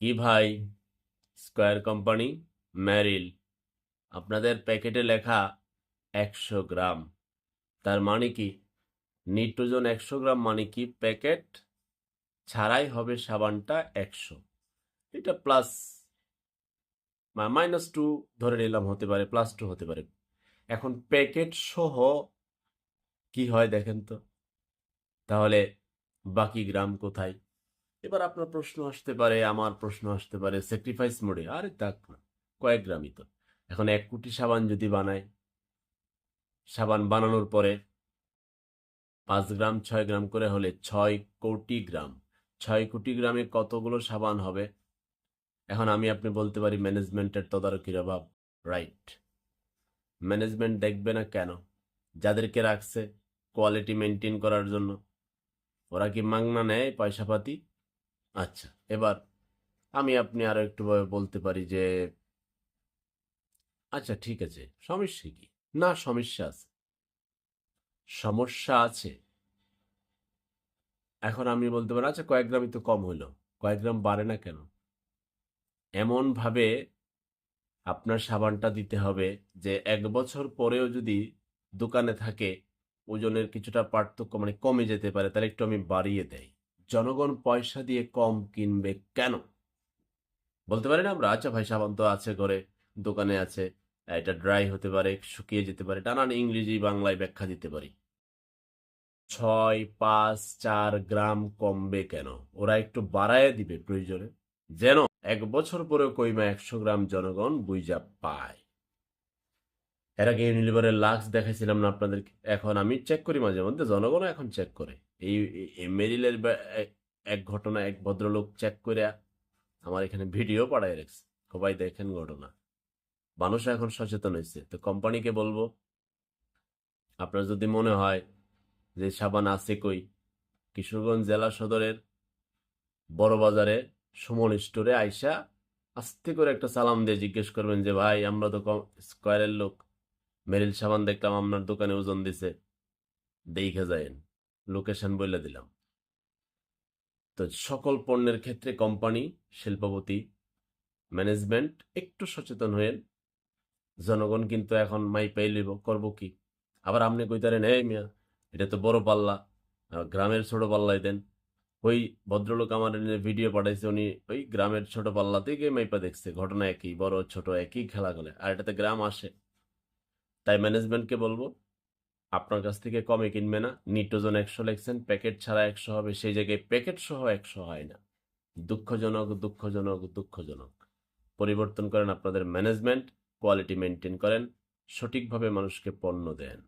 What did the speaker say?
কি ভাই? Square company ম্যারিল আপনাদের প্যাকেটে লেখা একশো গ্রাম। তার মানে কি? নিট্রোজন একশো গ্রাম মানে কি প্যাকেট? ছাড়াই হবে সাবানটা একশো। এটা প্লাস মাইনাস টু ধরে নিলাম হতে পারে, প্লাস টু হতে পারে। এখন প্যাকেট সহ কি হয় দেখেন তো? তাহলে বাকি গ্রাম কোথায়? এবার আপনার প্রশ্ন আসতে পারে, আমার প্রশ্ন আসতে পারে স্যাক্রিফাইস মোডে আরে তাক না, কয়েক গ্রামই তো। এখন এক কোটি সাবান যদি বানায়, সাবান বানানোর পরে পাঁচ গ্রাম, ছয় গ্রাম করে হলে ছয় কোটি গ্রাম। ছয় কোটি গ্রামে কতগুলো সাবান হবে? এখন আমি আপনি বলতে পারি ম্যানেজমেন্টের তদারকির অভাব রাইট ম্যানেজমেন্ট দেখবে না কেন? যাদেরকে রাখছে কোয়ালিটি মেনটেন করার জন্য। ওরা কি মাংনা নেয় পয়সাপাতি? আচ্ছা এবার আমি আপনি আরও একটু ভাবে বলতে পারি যে আচ্ছা ঠিক আছে, সমস্যা কি? না, সমস্যা আছে। সমস্যা আছে। এখন আমি বলতে পারি আচ্ছা কয়েক গ্রামই তো কম হলো, কয়েক গ্রাম বাড়ে না কেন? এমন ভাবে আপনার সাবানটা দিতে হবে যে এক বছর পরেও যদি দোকানে থাকে, ওজনের কিছুটা পার্থক্য মানে কমে যেতে পারে, তাহলে একটু আমি বাড়িয়ে দেই। জনগণ পয়সা দিয়ে কম কিনবে কেন? বলতে পারি না আমরা আচ্ছা ভাই সাবান তো আছে ঘরে, দোকানে আছে, এটা ড্রাই হতে পারে, শুকিয়ে যেতে পারে নানান ইংরেজি বাংলায় ব্যাখ্যা দিতে পারি। ছয়, পাঁচ, চার গ্রাম কমবে কেন? ওরা একটু বাড়ায় দিবে প্রয়োজনে, যেন এক বছর পরেও কইমা একশো গ্রাম জনগণ বুঝা পায়। এর আগে ইউনিলিভারের লাক্স দেখাইছিলাম না আপনাদেরকে, এখন আমি চেক করি মাঝে মধ্যে, জনগণও এখন চেক করে। এই মেরিলের এক ঘটনা, এক ভদ্রলোক চেক করে আমার এখানে ভিডিও পাঠায় রেখেছে। সবাই দেখেন ঘটনা। মানুষ এখন সচেতন হয়েছে। তো কোম্পানিকে বলব, আপনার যদি মনে হয় যে সাবান আছে কই? কিশোরগঞ্জ জেলা সদরের বড় বাজারে সুমন স্টোরে আইসা আস্তে করে একটা সালাম দিয়ে জিজ্ঞেস করবেন যে, ভাই, আমরা তো স্কোয়ারের লোক। মেরিল সাবান দেখলাম আপনার দোকানে ওজন দিছে। দেখে যায়েন, লোকেশন বলে দিলাম। তো সকল পণ্যের ক্ষেত্রে কোম্পানি, শিল্পপতি, ম্যানেজমেন্ট একটু সচেতন হয়েন। জনগণ কিন্তু এখন মাই পাই লইব, করব কি? আবার আপনি কইতারেন, এই মিয়া, এটা তো বড় পাল্লা। গ্রামের ছোট পাল্লাই দেন। ওই ভদ্রলোক আমার ভিডিও পাঠাইছে, উনি ওই গ্রামের ছোট পাল্লা থেকে মাইপা দেখছে। ঘটনা একই, বড়, ছোট, একই খেলা করে আর এটাতে গ্রাম আসে। তাই ম্যানেজমেন্টকে বলব, আপনার কাছ থেকে কমে কিনবে না। নিটোজন একশো লেখছেন প্যাকেট ছাড়া একশো হবে, সেই জায়গায় প্যাকেট সহ একশো হয় না। দুঃখজনক দুঃখজনক দুঃখজনক। পরিবর্তন করেন আপনাদের ম্যানেজমেন্ট কোয়ালিটি মেনটেন করেন, সঠিকভাবে মানুষকে পণ্য দেন।